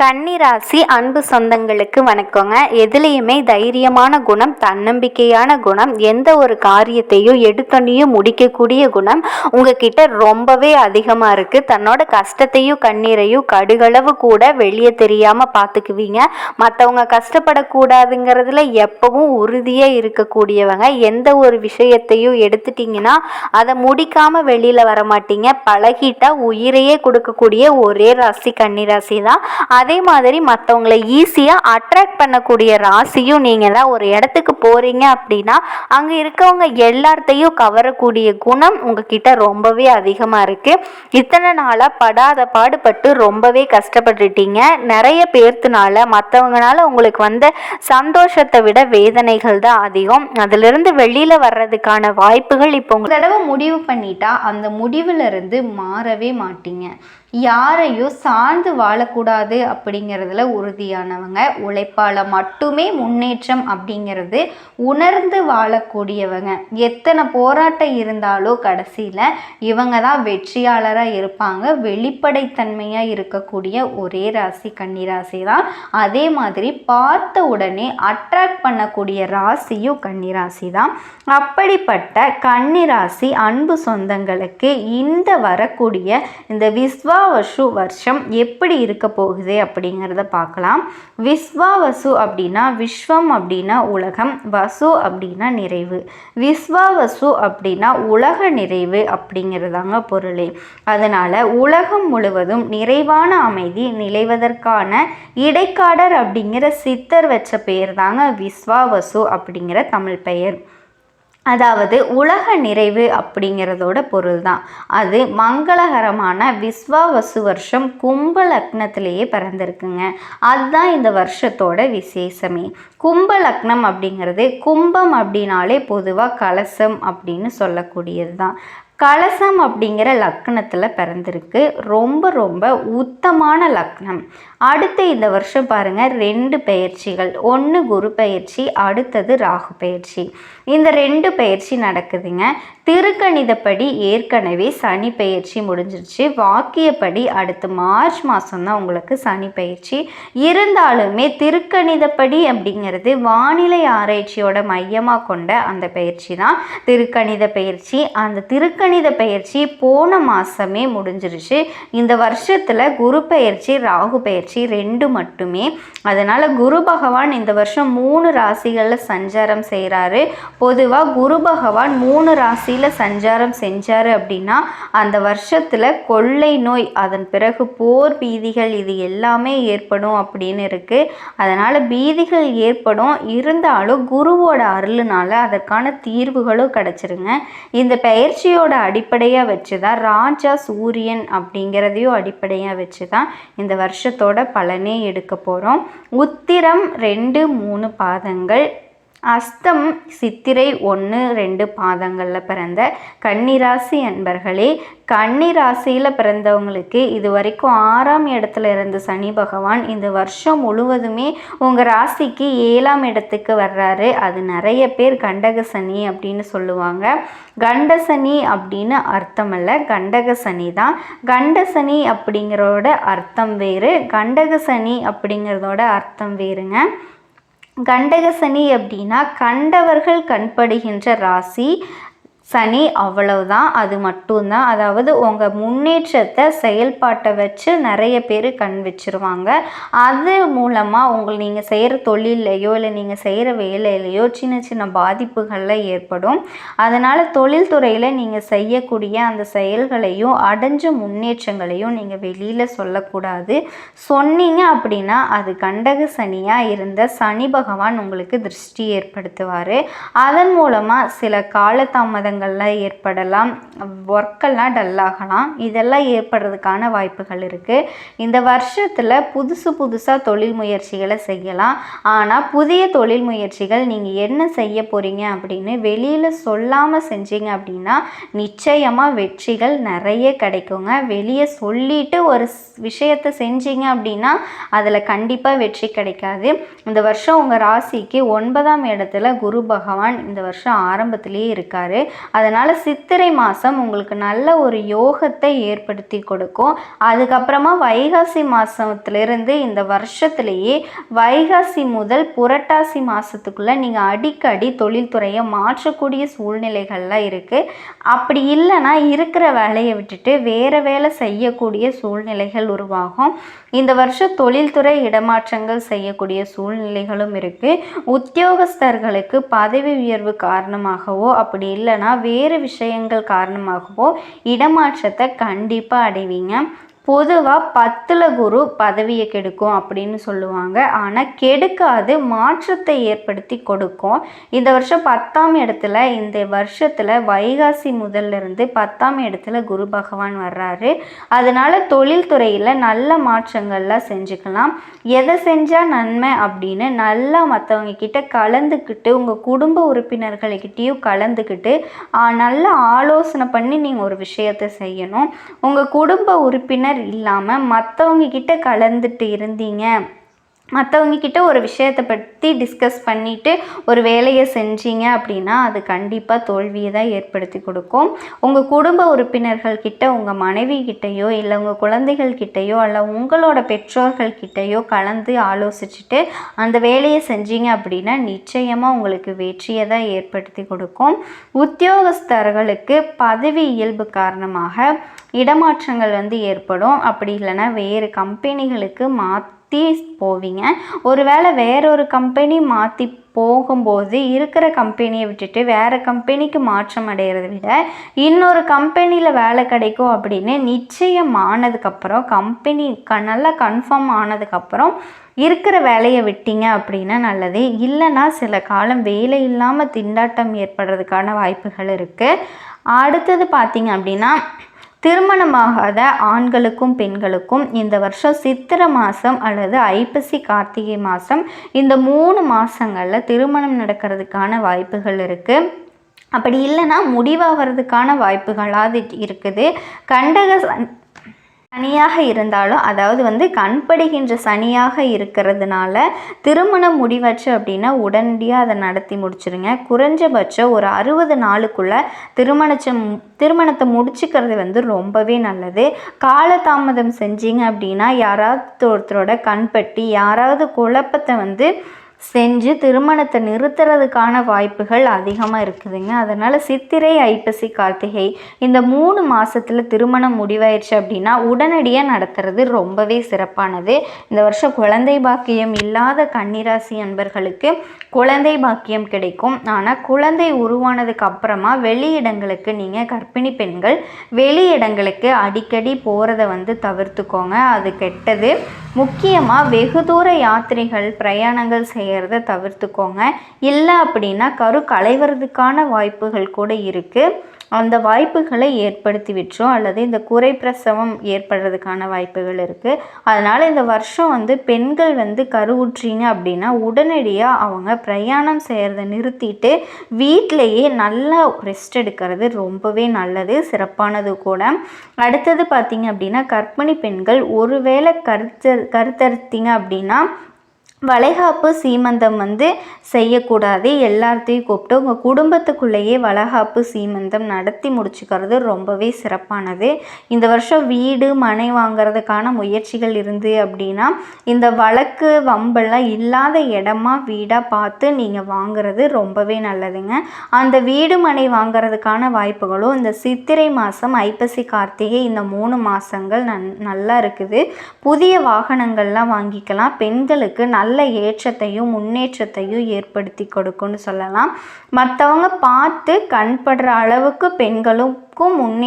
கன்னிராசி அன்பு சொந்தங்களுக்கு வணக்கங்க. எதுலேயுமே தைரியமான குணம் தன்னம்பிக்கையான குணம் எந்த ஒரு காரியத்தையும் எடுத்தொன்னையும் முடிக்கக்கூடிய குணம் உங்ககிட்ட ரொம்பவே அதிகமாக இருக்குது தன்னோட கஷ்டத்தையும் கண்ணீரையும் கடுகளவு கூட வெளியே தெரியாமல் பார்த்துக்குவீங்க மற்றவங்க கஷ்டப்படக்கூடாதுங்கிறதுல எப்பவும் உறுதியாக இருக்கக்கூடியவங்க. எந்த ஒரு விஷயத்தையும் எடுத்துட்டிங்கன்னா அதை முடிக்காமல் வெளியில் வர மாட்டீங்க பழகிட்டா உயிரையே கொடுக்கக்கூடிய ஒரே ராசி கன்னிராசி தான். அதே மாதிரி மற்றவங்களை ஈஸியாக அட்ராக்ட் பண்ணக்கூடிய ராசியும் நீங்கள் தான். ஒரு இடத்துக்கு போகிறீங்க அப்படின்னா அங்கே இருக்கவங்க எல்லார்த்தையும் கவரக்கூடிய குணம் உங்ககிட்ட ரொம்பவே அதிகமாக இருக்குது இத்தனை நாளாக படாத பாடுபட்டு ரொம்பவே கஷ்டப்பட்டுட்டீங்க. நிறைய பேர்த்துனால மற்றவங்கனால உங்களுக்கு வந்த சந்தோஷத்தை விட வேதனைகள் தான் அதிகம். அதிலிருந்து வெளியில் வர்றதுக்கான வாய்ப்புகள் இப்போ உங்களுக்கு தடவை முடிவு பண்ணிட்டா அந்த முடிவுலேருந்து மாறவே மாட்டீங்க. யாரையும் சார்ந்து வாழக்கூடாது அப்படிங்கிறதுல உறுதியானவங்க. உழைப்பால் மட்டுமே முன்னேற்றம் அப்படிங்கிறது உணர்ந்து வாழக்கூடியவங்க. எத்தனை போராட்டம் இருந்தாலும் கடைசியில் இவங்க தான் வெற்றியாளராக இருப்பாங்க. வெளிப்படைத்தன்மையாக இருக்கக்கூடிய ஒரே ராசி கன்னிராசி தான். அதே மாதிரி பார்த்த உடனே அட்ராக்ட் பண்ணக்கூடிய ராசியும் கன்னிராசி தான். அப்படிப்பட்ட கன்னிராசி அன்பு சொந்தங்களுக்கு இந்த வரக்கூடிய இந்த விஸ்வாவசு வருஷம் எப்படி இருக்க போகுது அப்படிங்கிறத பார்க்கலாம். விஸ்வா வசு அப்படின்னா விஸ்வம் அப்படின்னா உலகம் வசு அப்படின்னா நிறைவு. விஸ்வா வசு அப்படின்னா உலக நிறைவு அப்படிங்கிறதாங்க பொருளே. அதனால் உலகம் முழுவதும் நிறைவான அமைதி நிலைவதற்கான இடைக்காடர் அப்படிங்கிற சித்தர் வச்ச பெயர் தாங்க விஸ்வாவசு அப்படிங்கிற தமிழ் பெயர். அதாவது உலக நிறைவு அப்படிங்கிறதோட பொருள் தான் அது மங்களகரமான விஸ்வாவசு வருஷம் கும்ப லக்னத்திலேயே பிறந்திருக்குங்க. அதுதான் இந்த வருஷத்தோட விசேஷமே. கும்ப லக்னம் அப்படிங்கிறது கும்பம் அப்படின்னாலே பொதுவாக கலசம் அப்படின்னு சொல்லக்கூடியது தான் கலசம் அப்படிங்கிற லக்னத்தில் பிறந்திருக்கு. ரொம்ப ரொம்ப உத்தமான லக்னம். அடுத்து இந்த வருஷம் பாருங்கள் ரெண்டு பயிற்சிகள். ஒன்று குரு பயிற்சி அடுத்தது ராகு பயிற்சி. இந்த ரெண்டு பயிற்சி நடக்குதுங்க. திருக்கணிதப்படி ஏற்கனவே சனி பயிற்சி முடிஞ்சிருச்சு. வாக்கியப்படி அடுத்து மார்ச் மாதம் தான் உங்களுக்கு சனி பயிற்சி. இருந்தாலுமே திருக்கணிதப்படி அப்படிங்கிறது வானிலை ஆராய்ச்சியோட மையமாக கொண்ட அந்த பயிற்சி தான் திருக்கணித பயிற்சி. அந்த திருக்கணித பயிற்சி போன மாதமே முடிஞ்சிருச்சு. இந்த வருஷத்தில் குரு பயிற்சி ராகு பயிற்சி ரெண்டு மட்டுமே. அதனால் குரு பகவான் இந்த வருஷம் மூணு ராசிகளில் சஞ்சாரம் செய்கிறாரு பொதுவாக குரு பகவான் மூணு ராசியில் சஞ்சாரம் செஞ்சார் அப்படின்னா அந்த வருஷத்தில் கொள்ளை நோய் அதன் பிறகு போர் பீதிகள் இது எல்லாமே ஏற்படும் அப்படின்னு இருக்குது அதனால் பீதிகள் ஏற்படும். இருந்தாலும் குருவோட அருள்னால அதற்கான தீர்வுகளும் கிடச்சிருங்க. இந்த பயிற்சியோட அடிப்படையாக வச்சு தான் ராஜா சூரியன் அப்படிங்கிறதையும் அடிப்படையாக வச்சு தான் இந்த வருஷத்தோட பலனே எடுக்க போகிறோம் உத்திரம் ரெண்டு மூணு பாதங்கள். அஸ்தம் சித்திரை ஒன்று ரெண்டு பாதங்களில் பிறந்த கன்னிராசி அன்பர்களே கன்னிராசியில் பிறந்தவங்களுக்கு இது வரைக்கும் ஆறாம் இடத்துல இருந்த சனி பகவான் இந்த வருஷம் முழுவதுமே உங்கள் ராசிக்கு ஏழாம் இடத்துக்கு வர்றாரு. அது நிறைய பேர் கண்டக சனி அப்படின்னு சொல்லுவாங்க. கண்ட சனி அப்படின்னு அர்த்தம் இல்லை கண்டக சனி தான். கண்ட சனி அப்படிங்கிறதோட அர்த்தம் வேறு கண்டக சனி அப்படிங்கிறதோட அர்த்தம் வேறுங்க. கண்டக சனி அப்படின்னா கண்டவர்கள் கண்படுகின்ற ராசி. சனி அவ்வளவுதான் அது மட்டும்தான். அதாவது உங்கள் முன்னேற்றத்தை செயல்பாட்டை வச்சு நிறைய பேர் கண் வச்சுருவாங்க. அது மூலமாக உங்களை நீங்கள் செய்கிற தொழிலையோ இல்லை நீங்கள் செய்கிற வேலையிலையோ சின்ன சின்ன பாதிப்புகளில் ஏற்படும். அதனால் தொழில்துறையில் நீங்கள் செய்யக்கூடிய அந்த செயல்களையும் அடைஞ்ச முன்னேற்றங்களையும் நீங்கள் வெளியில் சொல்லக்கூடாது. சொன்னீங்க அப்படின்னா அது கண்டக சனியாக இருந்த சனி பகவான் உங்களுக்கு திருஷ்டி ஏற்படுத்துவார். அதன் மூலமாக சில காலதாமதங்கள் மாற்றங்கள்லாம் ஏற்படலாம். ஒர்க்கெல்லாம் டல்லாகலாம் இதெல்லாம் ஏற்படுறதுக்கான வாய்ப்புகள் இருக்குது இந்த வருஷத்தில் புதுசு புதுசாக தொழில் முயற்சிகளை செய்யலாம். ஆனால் புதிய தொழில் முயற்சிகள் நீங்கள் என்ன செய்ய போகிறீங்க அப்படின்னு வெளியில் சொல்லாமல் செஞ்சீங்க அப்படின்னா நிச்சயமாக வெற்றிகள் நிறைய கிடைக்குங்க. வெளியே சொல்லிட்டு ஒரு விஷயத்தை செஞ்சீங்க அப்படின்னா அதில் கண்டிப்பாக வெற்றி கிடைக்காது. இந்த வருஷம் உங்கள் ராசிக்கு ஒன்பதாம் இடத்துல குரு பகவான் இந்த வருஷம் ஆரம்பத்திலேயே இருக்கார். அதனால் சித்திரை மாதம் உங்களுக்கு நல்ல ஒரு யோகத்தை ஏற்படுத்தி கொடுக்கும். அதுக்கப்புறமா வைகாசி மாதத்துலேருந்து இந்த வருஷத்துலேயே வைகாசி முதல் புரட்டாசி மாதத்துக்குள்ளே நீங்கள் அடிக்கடி தொழில்துறையை மாற்றக்கூடிய சூழ்நிலைகள்லாம் இருக்குது அப்படி இல்லைன்னா இருக்கிற வேலையை விட்டுட்டு வேறு வேலை செய்யக்கூடிய சூழ்நிலைகள் உருவாகும். இந்த வருஷம் தொழில்துறை இடமாற்றங்கள் செய்யக்கூடிய சூழ்நிலைகளும் இருக்குது உத்தியோகஸ்தர்களுக்கு பதவி உயர்வு காரணமாகவோ அப்படி இல்லைன்னா வேறு விஷயங்கள் காரணமாகவோ இடமாற்றத்தை கண்டிப்பாக அடைவீங்க. பொதுவாக பத்தில் குரு பதவியை கெடுக்கும் அப்படின்னு சொல்லுவாங்க. ஆனால் கெடுக்காது மாற்றத்தை ஏற்படுத்தி கொடுக்கும். இந்த வருஷம் பத்தாம் இடத்துல இந்த வருஷத்தில் வைகாசி முதல்ல இருந்து பத்தாம் இடத்துல குரு பகவான் வர்றாரு. அதனால் தொழில்துறையில் நல்ல மாற்றங்கள்லாம் செஞ்சுக்கலாம். எதை செஞ்சால் நன்மை அப்படின்னு நல்லா மற்றவங்க கிட்ட கலந்துக்கிட்டு உங்கள் குடும்ப உறுப்பினர்கள்கிட்டயும் கலந்துக்கிட்டு நல்லா ஆலோசனை பண்ணி நீங்கள் ஒரு விஷயத்தை செய்யணும். உங்கள் குடும்ப உறுப்பினர் இல்லாமல் மற்றவங்க கிட்ட கலந்துட்டு இருந்தீங்க. மற்றவங்க கிட்ட ஒரு விஷயத்தை பற்றி டிஸ்கஸ் பண்ணிவிட்டு ஒரு வேலையை செஞ்சீங்க அப்படின்னா அது கண்டிப்பாக தோல்வியை தான் ஏற்படுத்தி கொடுக்கும். உங்கள் குடும்ப உறுப்பினர்கள் கிட்ட உங்கள் மனைவி கிட்டேயோ இல்லை உங்கள் குழந்தைகள் கிட்டேயோ அல்ல உங்களோட பெற்றோர்கள் கிட்டேயோ கலந்து ஆலோசிச்சுட்டு அந்த வேலையை செஞ்சீங்க அப்படின்னா நிச்சயமாக உங்களுக்கு வெற்றியை தான் ஏற்படுத்தி கொடுக்கும். உத்தியோகஸ்தர்களுக்கு பதவி இயல்பு காரணமாக இடமாற்றங்கள் வந்து ஏற்படும். அப்படி இல்லைன்னா வேறு கம்பெனிகளுக்கு மாற்றி போவீங்க. ஒருவேளை வேறொரு கம்பெனி மாற்றி போகும்போது இருக்கிற கம்பெனியை விட்டுட்டு வேறு கம்பெனிக்கு மாற்றம் அடைகிறத விட இன்னொரு கம்பெனியில் வேலை கிடைக்கும் அப்படின்னு நிச்சயம் ஆனதுக்கப்புறம் கம்பெனி க நல்லா கன்ஃபார்ம் ஆனதுக்கப்புறம் இருக்கிற வேலையை விட்டீங்க அப்படின்னா நல்லது. இல்லைன்னா சில காலம் வேலை இல்லாமல் திண்டாட்டம் ஏற்படுறதுக்கான வாய்ப்புகள் இருக்குது அடுத்தது பார்த்தீங்க அப்படின்னா திருமணமாகாத ஆண்களுக்கும் பெண்களுக்கும் இந்த வருஷம் சித்திரை மாதம் அல்லது ஐப்பசி கார்த்திகை மாதம் இந்த மூணு மாதங்களில் திருமணம் நடக்கிறதுக்கான வாய்ப்புகள் இருக்குது அப்படி இல்லைன்னா முடிவாகிறதுக்கான வாய்ப்புகளாக இருக்குது. கண்டக சனியாக இருந்தாலும் அதாவது வந்து கண்படுகின்ற சனியாக இருக்கிறதுனால திருமணம் முடிவாச்சு அப்படின்னா உடனடியாக அதை நடத்தி முடிச்சிருங்க. குறைஞ்சபட்சம் ஒரு அறுபது நாளுக்குள்ளே திருமணத்தை திருமணத்தை முடிச்சுக்கிறது வந்து ரொம்பவே நல்லது. காலதாமதம் செஞ்சீங்க அப்படின்னா யாராவது ஒருத்தரோட கண்பட்டி யாராவது குழப்பத்தை வந்து செஞ்சு திருமணத்தை நிறுத்துறதுக்கான வாய்ப்புகள் அதிகமாக இருக்குதுங்க. அதனால் சித்திரை ஐப்பசி கார்த்திகை இந்த மூணு மாதத்தில் திருமணம் முடிவாயிடுச்சு அப்படின்னா உடனடியாக நடத்துறது ரொம்பவே சிறப்பானது. இந்த வருஷம் குழந்தை பாக்கியம் இல்லாத கன்னிராசி அன்பர்களுக்கு குழந்தை பாக்கியம் கிடைக்கும். ஆனால் குழந்தை உருவானதுக்கு அப்புறமா வெளியிடங்களுக்கு நீங்கள் கர்ப்பிணி பெண்கள் வெளியிடங்களுக்கு அடிக்கடி போகிறத வந்து தவிர்த்துக்கோங்க. அது கெட்டது. முக்கியமாக வெகு தூர யாத்திரைகள் பிரயாணங்கள் செய்கிறத தவிர்த்துக்கோங்க. இல்லை அப்படின்னா கரு களைவறதுக்கான வாய்ப்புகள் கூட இருக்குது அந்த வாய்ப்புகளை ஏற்படுத்திவிட்டுரும் அல்லது இந்த குறை பிரசவம் ஏற்படுறதுக்கான வாய்ப்புகள் இருக்குது அதனால் இந்த வருஷம் வந்து பெண்கள் வந்து கருவுற்றீங்க அப்படின்னா உடனடியாக அவங்க பிரயாணம் செய்கிறத நிறுத்திட்டு வீட்டிலையே நல்லா ரெஸ்ட் எடுக்கிறது ரொம்பவே நல்லது சிறப்பானது கூட. அடுத்தது பார்த்தீங்க அப்படின்னா கர்ப்பிணி பெண்கள் ஒருவேளை கருத்து கருத்தரித்தீங்க அப்படின்னா வளைகாப்பு சீமந்தம் வந்து செய்யக்கூடாது. எல்லாத்தையும் கூப்பிட்டு உங்கள் குடும்பத்துக்குள்ளேயே வளைகாப்பு சீமந்தம் நடத்தி முடிச்சுக்கிறது ரொம்பவே சிறப்பானது. இந்த வருஷம் வீடு மனை வாங்குறதுக்கான முயற்சிகள் இருந்து அப்படின்னா இந்த வழக்கு வம்பெல்லாம் இல்லாத இடமா வீடாக பார்த்து நீங்கள் வாங்குறது ரொம்பவே நல்லதுங்க. அந்த வீடு மனை வாங்குறதுக்கான வாய்ப்புகளும் இந்த சித்திரை மாதம் ஐப்பசி கார்த்திகை இந்த மூணு மாதங்கள் நன் நல்லா இருக்குது. புதிய வாகனங்கள்லாம் வாங்கிக்கலாம். பெண்களுக்கு நல்ல ஏற்றத்தையும் முன்னேற்றத்தையும் ஏற்படுத்தி கொடுக்கும்னு சொல்லலாம். மற்றவங்க பார்த்து கண்படுற அளவுக்கு பெண்களுக்கும் முன்னே